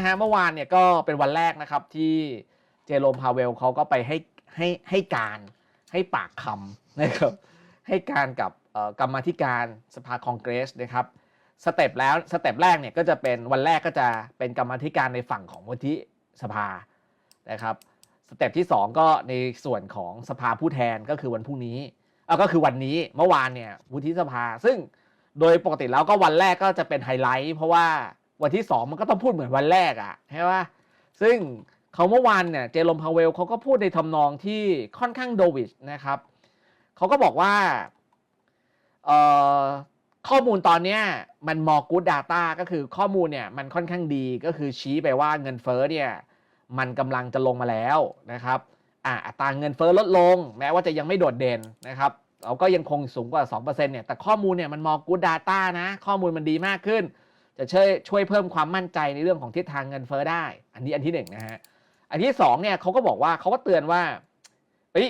นะฮะเมื่อวานเนี่ยก็เป็นวันแรกนะครับที่เจโรมพาเวลเขาก็ไปให้ให้ให้การให้ปากคำนะครับให้การกับกรรมธิการสภาคองเกรสนะครับสเต็ปแล้วสเต็ปแรกเนี่ยก็จะเป็นวันแรกก็จะเป็นกรรมธิการในฝั่งของวุฒิสภานะครับสเต็ปที่ 2 ก็ในส่วนของสภาผู้แทนก็คือวันพรุ่งนี้เอาก็คือวันนี้เมื่อวานเนี่ยวุฒิสภา ซึ่งโดยปกติแล้วก็วันแรกก็จะเป็นไฮไลท์เพราะว่า วันที่ 2 มันก็ต้องพูดเหมือนวันแรกอะ่ะใช่ปะซึ่งเขาเมื่อวานเนี่ยเจอร์มพาเวลเขาก็พูดในทำนองที่ค่อนข้างโดวิชนะครับเขาก็บอกว่าข้อมูลตอนนี้มันมอกูด Data ก็คือข้อมูลเนี่ยมันค่อนข้างดีก็คือชี้ไปว่าเงินเฟ้อเนี่ยมันกำลังจะลงมาแล้วนะครับอ่าตราเงินเฟ้อลดลง แม้ว่าจะยังไม่โดดเด่นนะครับเราก็ยังคงสูงกว่า 2%เนี่ยแต่ข้อมูลเนี่ยมันมอกูด Data นะ ข้อมูลมันดีมากขึ้น จะช่วยช่วยเพิ่มความมั่นใจในเรื่องของทิศทางเงินเฟ้อได้ อันนี้อันที่หนึ่งนะฮะ อันที่สองเนี่ยเขาก็บอกว่าเขาก็เตือนว่าเฮ้ย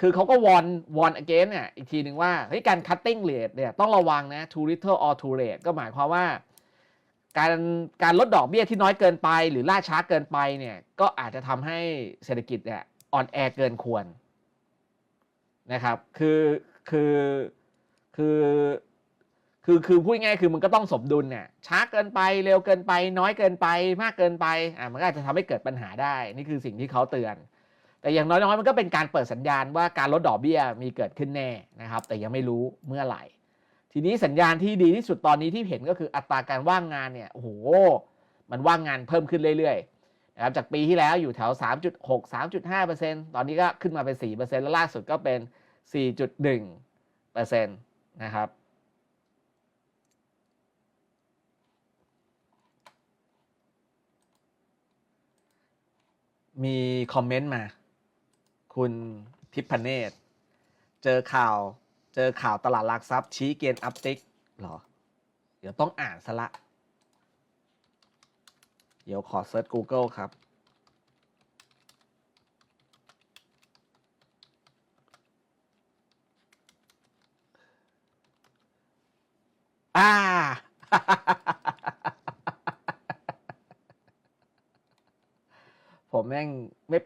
คือเขาก็วอนวอน again เนี่ยอีกทีหนึ่งว่าเฮ้ยการ cutting rate เนี่ยต้องระวังนะ too little or too late ก็หมายความว่า การการลดดอกเบี้ยที่น้อยเกินไป หรือล่าช้าเกินไปเนี่ยก็อาจจะทำให้เศรษฐกิจเนี่ยอ่อนแอเกินควรนะครับ คือคือคือ คือคือพูดง่ายคือมันก็ต้องสมดุลเนี่ยช้าเกินไปเร็วเกินไป น้อยเกินไป มากเกินไปอ่ามันก็อาจจะทำให้เกิดปัญหาได้ นี่คือสิ่งที่เขาเตือน แต่อย่างน้อยๆมันก็เป็นการเปิดสัญญาณว่าการลดดอกเบี้ยมีเกิดขึ้นแน่นะครับ แต่ยังไม่รู้เมื่อไหร่ ทีนี้สัญญาณที่ดีที่สุดตอนนี้ที่เห็นก็คืออัตราการว่างงานเนี่ยโอ้โหมันว่างงานเพิ่มขึ้นเรื่อยๆนะครับจากปีที่แล้วอยู่แถว 3.6 3.5%ตอนนี้ก็ขึ้นมาเป็น 4%แล้วล่าสุดก็เป็น 4.1%นะครับ มีคอมเมนต์มา คุณทิพเนตเจอข่าว เจอข่าวตลาดหลักทรัพย์ ชี้เกณฑ์อัพติกเหรอ เดี๋ยวต้องอ่านซะละ เดี๋ยวขอเซิร์ช Google ครับ อ่า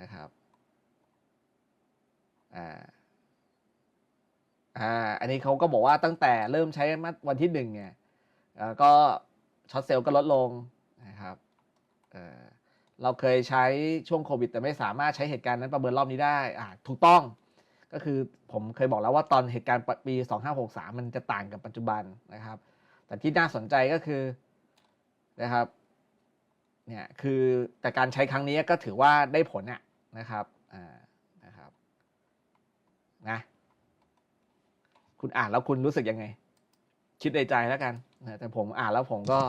นะครับอ่าอ่าอันนี้เขาก็บอกว่าตั้งแต่เริ่มใช้มาวันที่หนึ่งเนี่ยเอ่อก็ช็อตเซลล์ก็ลดลงนะครับเอ่อเราเคยใช้ช่วงโควิด แต่ไม่สามารถใช้เหตุการณ์นั้นประเมินรอบนี้ได้อ่าถูกต้องก็คือผมเคยบอกแล้วว่าตอนเหตุการณ์ปี 2563 มันจะต่างกับปัจจุบันนะครับ แต่ที่น่าสนใจก็คือนะครับ เนี่ยคือแต่การใช้ครั้งนี้ก็ถือว่าได้ผลอะนะครับอ่านะครับนะคุณอ่านแล้วคุณรู้สึกยังไง คิดในใจแล้วกันนะแต่ผมอ่านแล้วผมก็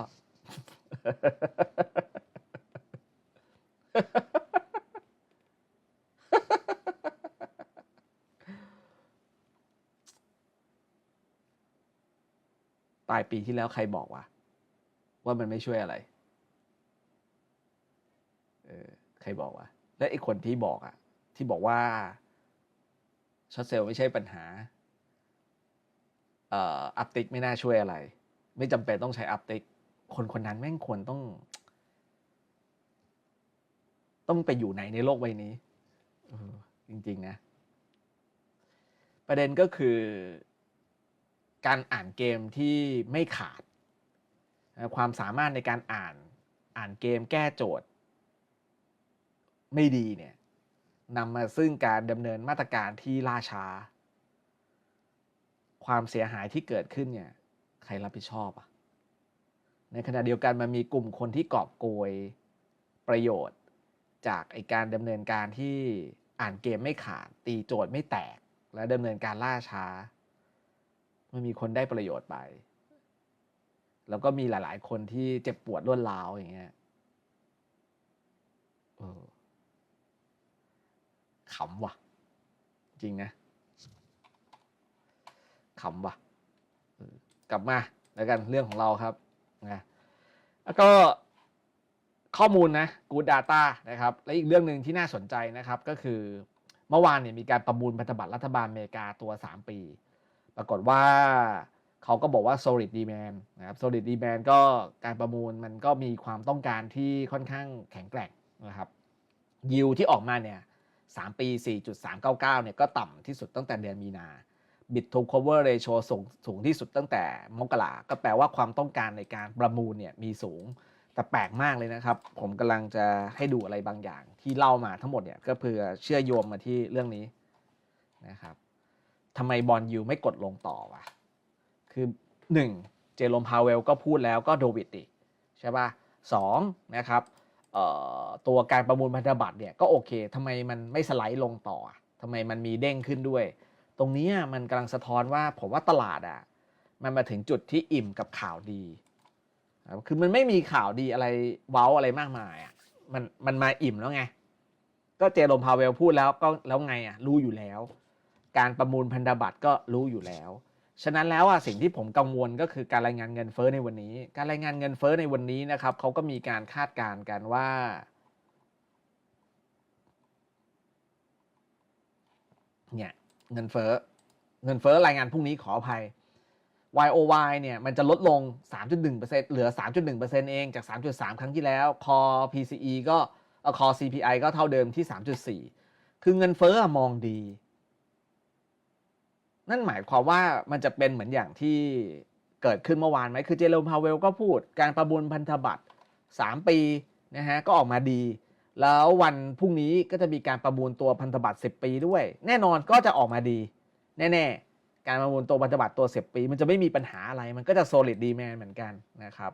ปลายปีที่แล้วใครบอกว่า ว่ามันไม่ช่วยอะไร เออ ใครบอกว่าและไอ้คนที่บอกอะที่บอกว่าช็อตเซลล์ไม่ใช่ปัญหาเอ่ออัพติกไม่น่าช่วยอะไร ไม่จำเป็นต้องใช้อัพติกคนคนนั้นแม่งควรต้อง ต้องไปอยู่ไหนในโลกใบนี้อจริง ๆ นะ ประเด็นก็คือ การอ่านเกมที่ไม่ขาด ความสามารถในการอ่านอ่านเกมแก้โจทย์ ไม่ดีเนี่ยนำมาซึ่งการดำเนินมาตรการที่ล่าช้า ความเสียหายที่เกิดขึ้นเนี่ยใครรับผิดชอบอะในขณะเดียวกันมันมีกลุ่มคนที่กอบโกยประโยชน์ จากไอการดำเนินการที่อ่านเกมไม่ขาด ตีโจทย์ไม่แตก และดำเนินการล่าช้า มันมีคนได้ประโยชน์ไป แล้วก็มีหลาย ๆ คนที่เจ็บปวดรวดร้าวอย่างเงี้ย ขำว่ะ จริงนะขำว่ะกลับมาแล้วกันเรื่องของเราครับนะแล้วก็ข้อมูลนะ Good Data นะครับ และอีกเรื่องหนึ่งที่น่าสนใจนะครับก็คือเมื่อวานเนี่ยมีการประมูลพันธบัตรรัฐบาลอเมริกาตัว 3 ปี ปรากฏว่าเขาก็บอกว่า solid demand นะครับ solid demand ก็การประมูลมันก็มีความต้องการที่ค่อนข้างแข็งแกร่งนะครับยิวที่ออกมาเนี่ย 3 ปี 4.399 เนี่ยก็ต่ำที่สุดตั้งแต่เดือนมีนา bid to cover ratio สูงสูงที่สุดตั้งแต่มกราก็แปลว่าความต้องการในการประมูลเนี่ยมีสูง แต่แปลกมากเลยนะครับ ผมกำลังจะให้ดูอะไรบางอย่าง ที่เล่ามาทั้งหมดเนี่ยก็เพื่อเชื่อโยมมาที่เรื่องนี้นะครับทำไมบอลยูไม่กดลงต่อวะ คือ 1. เจโรมพาวเวลก็พูดแล้วก็โดวิดอีกใช่ป่ะสองนะครับ ตัวการประมูลพันธบัตรเนี่ยก็โอเคทำไมมันไม่สไลด์ลงต่อทำไมมันมีเด้งขึ้นด้วย ตรงนี้มันกำลังสะท้อนว่าผมว่าตลาดอะมันมาถึงจุดที่อิ่มกับข่าวดีคือมันไม่มีข่าวดีอะไรเว้าอะไรมากมายอะมันมันมาอิ่มแล้วไง ก็เจโรมพาเวลพูดแล้วก็แล้วไงอะรู้อยู่แล้ว การประมูลพันธบัตรก็รู้อยู่แล้ว ฉะนั้นแล้วอะสิ่งที่ผมกังวลก็คือการรายงานเงินเฟ้อในวันนี้ การรายงานเงินเฟ้อในวันนี้นะครับเขาก็มีการคาดการณ์กันว่า เนี่ยเงินเฟ้อเงินเฟ้อรายงานพรุ่งนี้ขออภัย YOY เนี่ยมันจะลดลง 3.1%เหลือ 3.1%เองจาก 3.3 ครั้งที่แล้วคอ PCE ก็เอ่อคอ CPI ก็เท่าเดิมที่ 3.4 คือเงินเฟ้อมองดี นั่นหมายความว่ามันจะเป็นเหมือนอย่างที่เกิดขึ้นเมื่อวานไหมคือเจอร์มพาวเวลก็พูดการประมูลพันธบัตร 3 ปีนะฮะก็ออกมาดี แล้ววันพรุ่งนี้ก็จะมีการประมูลตัวพันธบัตร 10 ปีด้วย แน่นอนก็จะออกมาดี แน่ๆ การประมูลตัวพันธบัตรตัว 10 ปี มันจะไม่มีปัญหาอะไรมันก็จะ solid demand เหมือนกันนะครับ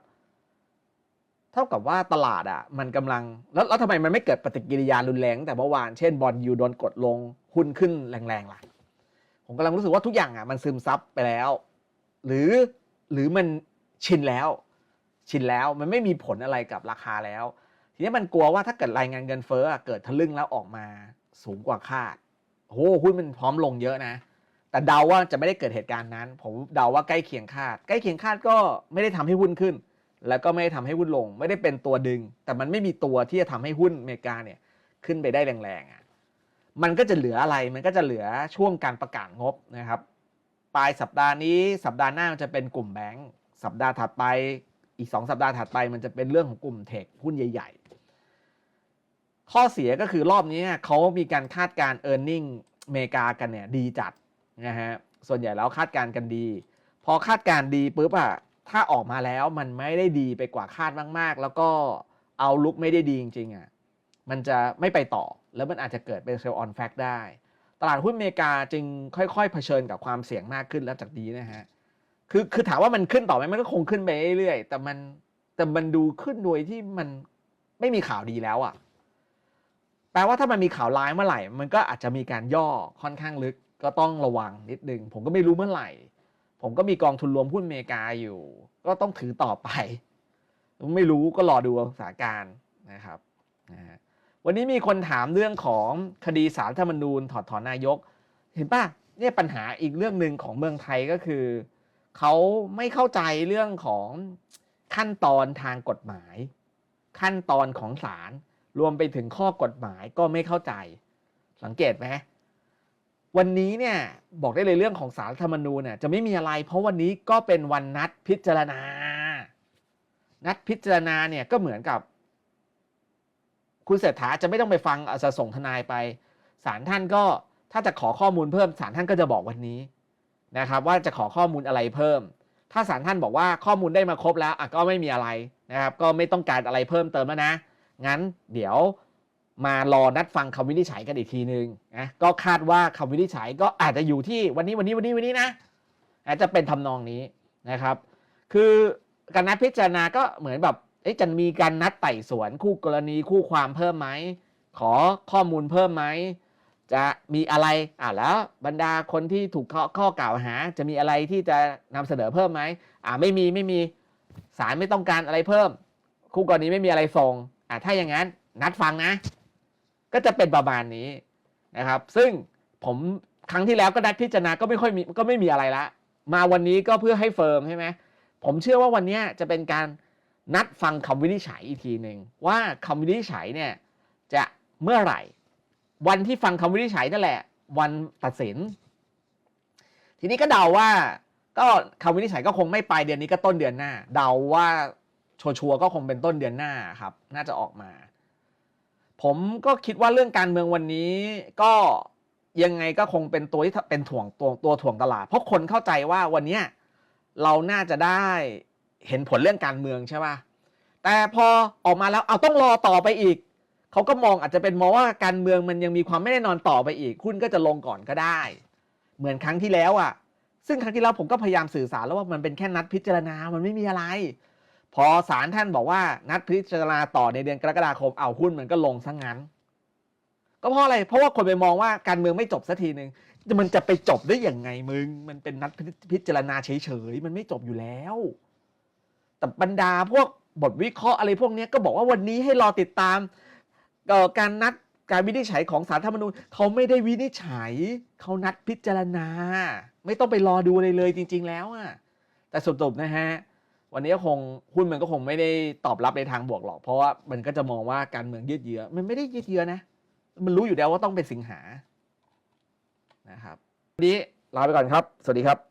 เท่ากับว่าตลาดอะมันกำลังแล้วแล้วทำไมมันไม่เกิดปฏิกิริยารุนแรงแต่เมื่อวาน เช่นบอลยูโดนกดลงหุ้นขึ้นแรงๆล่ะ ผมกำลังรู้สึกว่าทุกอย่างอะมันซึมซับไปแล้ว หรือหรือมันชินแล้ว ชินแล้วมันไม่มีผลอะไรกับราคาแล้ว ทีนี้มันกลัวว่าถ้าเกิดรายงานเงินเฟ้อเกิดทะลึ่งแล้วออกมาสูงกว่าคาดโอ้โหหุ้นมันพร้อมลงเยอะนะ แต่เดาว่าจะไม่ได้เกิดเหตุการณ์นั้น ผมเดาว่าใกล้เคียงคาด ใกล้เคียงคาดก็ไม่ได้ทำให้หุ้นขึ้น แล้วก็ไม่ได้ทำให้หุ้นลง ไม่ได้เป็นตัวดึง แต่มันไม่มีตัวที่จะทำให้หุ้นอเมริกาเนี่ยขึ้นไปได้แรงๆอะ มันก็จะเหลืออะไรมันก็จะเหลือช่วงการประกาศงบนะครับ ปลายสัปดาห์นี้สัปดาห์หน้ามันจะเป็นกลุ่มแบงก์สัปดาห์ถัดไปอีก 2 สัปดาห์ถัดไปมันจะเป็นเรื่องของกลุ่มเทคหุ้นใหญ่ ๆ ข้อเสียก็คือรอบนี้เขามีการคาดการณ์ e a r n i n g อเมริกากันเนี่ยดีจัดนะฮะส่วนใหญ่แล้วคาดการกันดี พอคาดการ์ดีปุ๊บอะถ้าออกมาแล้วมันไม่ได้ดีไปกว่าคาดมาก ๆ แล้วก็เอาลุกไม่ได้ดีจริงๆอะมันจะไม่ไปต่อ แล้วมันอาจจะเกิดเป็นเซลล์ออนแฟกได้ ตลาดหุ้นอเมริกาจึงค่อยๆเผชิญกับความเสี่ยงมากขึ้นแล้วจากดีนะฮะคือคือถามว่ามันขึ้นต่อไหมมันก็คงขึ้นไปเรื่อยๆแต่มันแต่มันดูขึ้นโดยที่มันไม่มีข่าวดีแล้วอะ่ะแปลว่าถ้ามันมีข่าวร้ายเมื่อไหร่ มันก็อาจจะมีการย่อค่อนข้างลึกก็ต้องระวังนิดนึง ผมก็ไม่รู้เมื่อไหร่ ผมก็มีกองทุนรวมหุ้นอเมริกาอยู่ ก็ต้องถือต่อไป ไม่รู้ก็รอดูสถานการณ์นะครับนะฮะ วันนี้มีคนถามเรื่องของคดีสารธรรมนูญถอดถอนนายก เห็นป่ะเนี่ยปัญหาอีกเรื่องหนึ่งของเมืองไทยก็คือเขาไม่เข้าใจเรื่องของขั้นตอนทางกฎหมาย ขั้นตอนของศาลรวมไปถึงข้อกฎหมายก็ไม่เข้าใจ สังเกตไหมวันนี้เนี่ยบอกได้เลยเรื่องของสารธรรมนูญเนี่ยจะไม่มีอะไร เพราะวันนี้ก็เป็นวันนัดพิจารณา นัดพิจารณาเนี่ยก็เหมือนกับ คุณเศรษฐาจะไม่ต้องไปฟังจะส่งทนายไปศาลท่านก็ถ้าจะขอข้อมูลเพิ่มศาลท่านก็จะบอกวันนี้นะครับว่าจะขอข้อมูลอะไรเพิ่ม ถ้าศาลท่านบอกว่าข้อมูลได้มาครบแล้วก็ไม่มีอะไรนะครับก็ไม่ต้องการอะไรเพิ่มเติมแล้วนะ งั้นเดี๋ยวมารอนัดฟังคำวินิจฉัยกันอีกทีนึงนะก็คาดว่าคำวินิจฉัยก็อาจจะอยู่ที่วันนี้วันนี้วันนี้วันนี้นะ อาจจะเป็นทำนองนี้นะครับ คือการนัดพิจารณาก็เหมือนแบบ เอ๊ะจะมีการนัดไต่สวนคู่กรณีคู่ความเพิ่มไหมขอข้อมูลเพิ่มไหมจะมีอะไรอ่าแล้วบรรดาคนที่ถูกข้อข้อกล่าวหา จะมีอะไรที่จะนำเสนอเพิ่มไหมอ่าไม่มีไม่มีศาลไม่ต้องการอะไรเพิ่ม คู่กรณีไม่มีอะไรส่งอ่าถ้าอย่างนั้นนัดฟังนะ ก็จะเป็นประมาณนี้นะครับ ซึ่งผมครั้งที่แล้วก็นัดพิจารณาก็ไม่ค่อยมีก็ไม่มีอะไรละ มาวันนี้ก็เพื่อให้เฟิร์มใช่ไหมผมเชื่อว่าวันนี้จะเป็นการ นัดฟังคำวินิจฉัยอีกทีหนึ่งว่าคำวินิจฉัยเนี่ยจะเมื่อไหร่ วันที่ฟังคำวินิจฉัยนั่นแหละ วันตัดสิน ทีนี้ก็เดาว่าก็คำวินิจฉัยก็คงไม่ปลายเดือนนี้ก็ต้นเดือนหน้า เดาว่าชัวร์ก็คงเป็นต้นเดือนหน้าครับ น่าจะออกมา ผมก็คิดว่าเรื่องการเมืองวันนี้ก็ยังไงก็คงเป็นตัวที่เป็นถ่วงตัวตัวถ่วงตลาด เพราะคนเข้าใจว่าวันนี้เราน่าจะได้ เห็นผลเรื่องการเมืองใช่ป่ะแต่พอออกมาแล้วเอาต้องรอต่อไปอีกเขาก็มองอาจจะเป็นมองว่าการเมืองมันยังมีความไม่แน่นอนต่อไปอีกหุ้นก็จะลงก่อนก็ได้ เหมือนครั้งที่แล้วอะ ซึ่งครั้งที่แล้วผมก็พยายามสื่อสารแล้วว่ามันเป็นแค่นัดพิจารณา มันไม่มีอะไร พอศาลท่านบอกว่านัดพิจารณาต่อในเดือนกรกฎาคมเอาหุ้นมันก็ลงซะงั้น ก็เพราะอะไร เพราะว่าคนไปมองว่าการเมืองไม่จบสักทีหนึ่งมันจะไปจบได้อย่างไงมึง มันเป็นนัดพิจารณาเฉยๆมันไม่จบอยู่แล้ว แต่บรรดาพวกบทวิเคราะห์อะไรพวกนี้ก็บอกว่าวันนี้ให้รอติดตามการนัดการวินิจฉัยของสารธรรมนูญเขาไม่ได้วินิจฉัยเขานัดพิจารณา ไม่ต้องไปรอดูเลยเลยจริง ๆ แล้วอะแต่สรุปนะฮะวันนี้ก็คงหุ้นมันก็คงไม่ได้ตอบรับในทางบวกหรอก เพราะว่ามันก็จะมองว่าการเมืองยืดเยื้อมันไม่ได้ยืดเยื้อนะ มันรู้อยู่แล้วว่าต้องเป็นสิงหานะครับวันนี้ลาไปก่อนครับ สวัสดีครับ